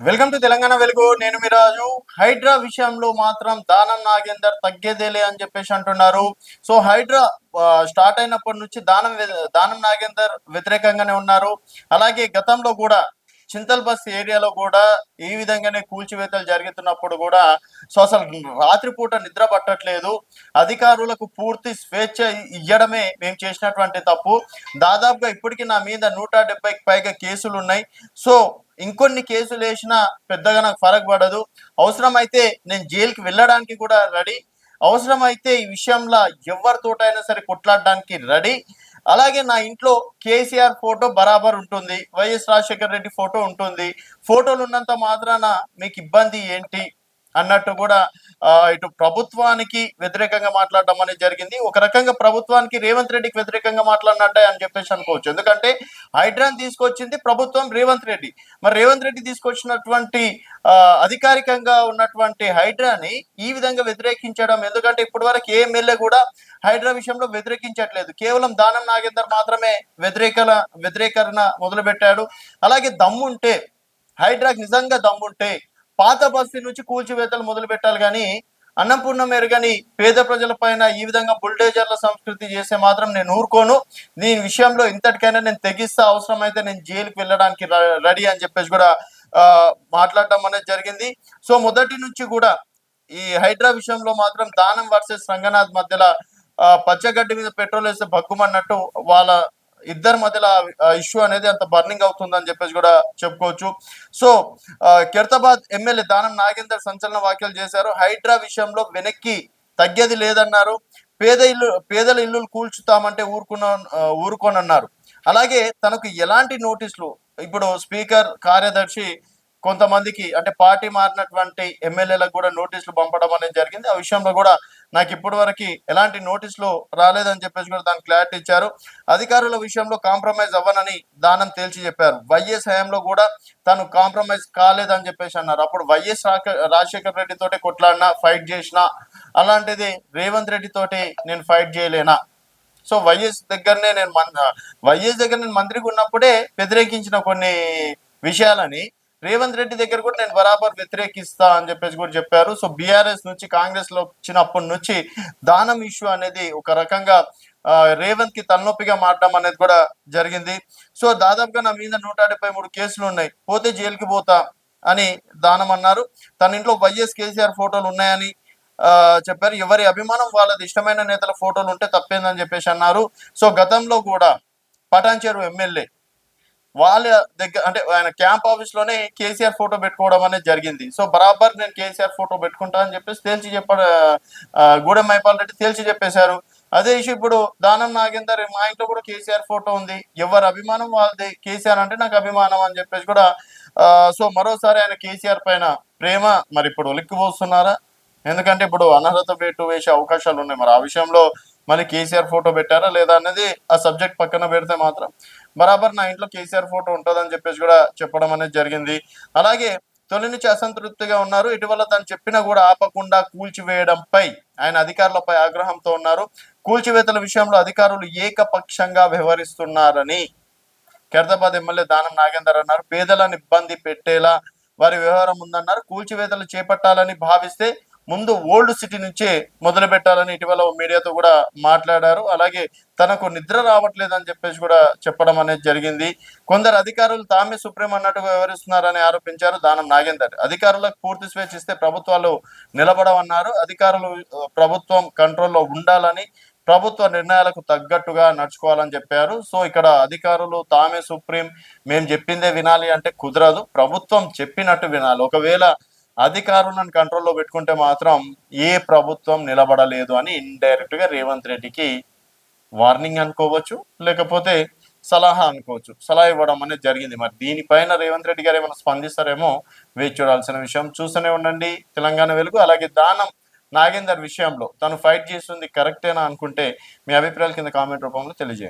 Welcome to Telangana వెలుగు. నేను మిరాజు హైడ్రా విషయంలో మాత్రం దానం నాగేందర్ తగ్గేదేలే అని చెప్పేసి అంటున్నారు. సో హైడ్రా స్టార్ట్ అయినప్పటి నుంచి దానం దానం నాగేందర్ వ్యతిరేకంగానే ఉన్నారు. అలాగే గతంలో కూడా చింతల్ ఏరియాలో కూడా ఈ విధంగానే కూల్చివేతలు జరుగుతున్నప్పుడు కూడా సో అసలు రాత్రిపూట నిద్ర పట్టట్లేదు. అధికారులకు పూర్తి స్వేచ్ఛ ఇవ్వడమే మేము చేసినటువంటి తప్పు. దాదాపుగా ఇప్పటికీ నా మీద నూట డెబ్బైకి పైగా కేసులు ఉన్నాయి సో ఇంకొన్ని కేసులు వేసినా పెద్దగా నాకు ఫరక్ పడదు అవసరమైతే నేను జైలుకి వెళ్ళడానికి కూడా రెడీ. అవసరమైతే ఈ విషయంలో ఎవరితోటైనా సరే కొట్లాడడానికి రెడీ. అలాగే నా ఇంట్లో కేసీఆర్ ఫోటో బరాబర్ ఉంటుంది వైఎస్ రాజశేఖర్ రెడ్డి ఫోటో ఉంటుంది. ఫోటోలు ఉన్నంత మాత్రాన మీకు ఇబ్బంది ఏంటి? అన్నట్టు కూడా ఇటు ప్రభుత్వానికి వ్యతిరేకంగా మాట్లాడడం అనేది జరిగింది. ఒక రకంగా ప్రభుత్వానికి రేవంత్ రెడ్డికి వ్యతిరేకంగా మాట్లాడినట్టే అని చెప్పేసి అనుకోవచ్చు. ఎందుకంటే హైడ్రాన్ తీసుకొచ్చింది ప్రభుత్వం రేవంత్ రెడ్డి. మరి రేవంత్ రెడ్డి తీసుకొచ్చినటువంటి అధికారికంగా ఉన్నటువంటి హైడ్రాని ఈ విధంగా వ్యతిరేకించడం ఎందుకంటే ఇప్పటి వరకు ఏ ఎమ్మెల్యే కూడా హైడ్రా విషయంలో వ్యతిరేకించట్లేదు. కేవలం దానం నాగేందర్ మాత్రమే వ్యతిరేకల వ్యతిరేకరణ మొదలు పెట్టాడు అలాగే దమ్ముంటే హైడ్రాకి నిజంగా దమ్ముంటే పాత బస్తీ నుంచి కూల్చివేతలు మొదలు పెట్టాలి కానీ అన్నపూర్ణ మెరుగని పేద ప్రజల పైన ఈ విధంగా బుల్డేజర్ల సంస్కృతి చేస్తే మాత్రం నేను ఊరుకోను. దీని విషయంలో ఇంతటికైనా నేను తెగిస్తా అవసరమైతే నేను జైలుకి వెళ్ళడానికి రెడీ అని చెప్పేసి కూడా మాట్లాడడం అనేది జరిగింది. సో మొదటి నుంచి కూడా ఈ హైడ్రా విషయంలో మాత్రం దానం వర్సెస్ రంగనాథ్ మధ్యలో పచ్చగడ్డి మీద పెట్రోల్ వేస్తే భగ్గుమన్నట్టు వాళ్ళ ఇద్దరి మధ్యలో ఇష్యూ అనేది అంత బర్నింగ్ అవుతుందని చెప్పేసి కూడా చెప్పుకోవచ్చు. సో కిర్తాబాద్ కెర్తాబాద్ ఎమ్మెల్యే దానం నాగేందర్ సంచలన వ్యాఖ్యలు చేశారు. హైడ్రా విషయంలో వెనక్కి తగ్గేది లేదన్నారు. పేద ఇల్లు పేదల ఇల్లులు కూల్చుతామంటే ఊరుకున్న ఊరుకోనన్నారు. అలాగే తనకు ఎలాంటి నోటీసులు ఇప్పుడు స్పీకర్ కార్యదర్శి కొంతమందికి అంటే పార్టీ మారినటువంటి ఎమ్మెల్యేలకు కూడా నోటీసులు పంపడం అనేది జరిగింది. ఆ విషయంలో కూడా నాకు ఇప్పటి వరకు ఎలాంటి నోటీసులు రాలేదని చెప్పేసి కూడా దానికి క్లారిటీ ఇచ్చారు అధికారుల విషయంలో కాంప్రమైజ్ అవ్వనని దానం తేల్చి చెప్పారు వైఎస్ హయాంలో కూడా తను కాంప్రమైజ్ కాలేదని చెప్పేసి అన్నారు అప్పుడు వైఎస్ రాక- రాజశేఖర్ రెడ్డి తోటి కొట్లాడినా ఫైట్ చేసినా అలాంటిది రేవంత్ రెడ్డి తోటి నేను ఫైట్ చేయలేనా సో వైఎస్ దగ్గరనే నేను మన్ వైఎస్ దగ్గర నేను మంత్రిగా ఉన్నప్పుడే వ్యతిరేకించిన కొన్ని విషయాలని రేవంత్ రెడ్డి దగ్గర కూడా నేను బరాబర్ వ్యతిరేకిస్తా అని చెప్పేసి కూడా చెప్పారు. సో బీఆర్ఎస్ నుంచి కాంగ్రెస్లో వచ్చినప్పటి నుంచి దానం ఇష్యూ అనేది ఒక రకంగా రేవంత్కి తలనొప్పిగా మారడం అనేది కూడా జరిగింది. సో దాదాపుగా నా మీద నూట డెబ్బై మూడు కేసులు ఉన్నాయి. పోతే జైలుకి పోతా అని దానం అన్నారు. తన ఇంట్లో వైఎస్ కేసీఆర్ ఫోటోలు ఉన్నాయని చెప్పారు. ఎవరి అభిమానం వాళ్ళది ఇష్టమైన నేతల ఫోటోలు ఉంటే తప్పేందని చెప్పేసి అన్నారు. సో గతంలో కూడా పటాన్చేరు ఎమ్మెల్యే వాళ్ళ దగ్గర అంటే ఆయన క్యాంప్ ఆఫీస్లోనే కేసీఆర్ ఫోటో పెట్టుకోవడం అనేది జరిగింది. సో బరాబర్ నేను కేసీఆర్ ఫోటో పెట్టుకుంటా అని చెప్పేసి తేల్చి చెప్పాడు గూడెం మైపాల్ రెడ్డి తేల్చి చెప్పేశారు. అదే ఇష్యూ ఇప్పుడు దానం నాగేందర్ మా ఇంట్లో కూడా కేసీఆర్ ఫోటో ఉంది. ఎవరు అభిమానం వాళ్ళది? కేసీఆర్ అంటే నాకు అభిమానం అని చెప్పేసి కూడా సో మరోసారి ఆయన కేసీఆర్ పైన ప్రేమ మరి ఇప్పుడు ఒలిక్కిపోస్తున్నారా ఎందుకంటే ఇప్పుడు అనర్హత వేటు వేసే అవకాశాలు ఉన్నాయి. మరి ఆ విషయంలో మళ్ళీ కేసీఆర్ ఫోటో పెట్టారా లేదా అనేది ఆ సబ్జెక్ట్ పక్కన పెడితే మాత్రం బరాబర్ నా ఇంట్లో కేసీఆర్ ఫోటో ఉంటుందని చెప్పేసి కూడా చెప్పడం అనేది జరిగింది. అలాగే తొలి నుంచి అసంతృప్తిగా ఉన్నారు. ఇటీవల తను చెప్పినా కూడా ఆపకుండా కూల్చివేయడంపై ఆయన అధికారులపై ఆగ్రహంతో ఉన్నారు. కూల్చివేతల విషయంలో అధికారులు ఏకపక్షంగా వ్యవహరిస్తున్నారని ఖైరతాబాద్ ఎమ్మెల్యే దానం నాగేందర్ అన్నారు. పేదలను ఇబ్బంది పెట్టేలా వారి వ్యవహారం ఉందన్నారు. కూల్చివేతలు చేపట్టాలని భావిస్తే ముందు ఓల్డ్ సిటీ నుంచే మొదలు పెట్టాలని ఇటీవల ఓ మీడియాతో కూడా మాట్లాడారు. అలాగే తనకు నిద్ర రావట్లేదని చెప్పేసి కూడా చెప్పడం అనేది జరిగింది. కొందరు అధికారులు తామే సుప్రీం అన్నట్టుగా వ్యవహరిస్తున్నారని ఆరోపించారు దానం నాగేందర్. అధికారులకు పూర్తి స్వేచ్ఛ ఇస్తే ప్రభుత్వాలు నిలబడవన్నారు అధికారులు ప్రభుత్వం కంట్రోల్లో ఉండాలని ప్రభుత్వ నిర్ణయాలకు తగ్గట్టుగా నడుచుకోవాలని చెప్పారు. సో ఇక్కడ అధికారులు తామే సుప్రీం మేము చెప్పిందే వినాలి అంటే కుదరదు. ప్రభుత్వం చెప్పినట్టు వినాలి. ఒకవేళ అధికారులను కంట్రోల్లో పెట్టుకుంటే మాత్రం ఏ ప్రభుత్వం నిలబడలేదు అని ఇండైరెక్ట్గా రేవంత్ రెడ్డికి వార్నింగ్ అనుకోవచ్చు లేకపోతే సలహా అనుకోవచ్చు. సలహా ఇవ్వడం అనేది జరిగింది. మరి దీనిపైన రేవంత్ రెడ్డి గారు ఏమైనా స్పందిస్తారేమో వేచి చూడాల్సిన విషయం చూస్తూనే ఉండండి. తెలంగాణ వెలుగు అలాగే దానం నాగేందర్ విషయంలో తను ఫైట్ చేస్తుంది కరెక్టేనా అనుకుంటే మీ అభిప్రాయాల కింద కామెంట్ రూపంలో తెలియజేయండి.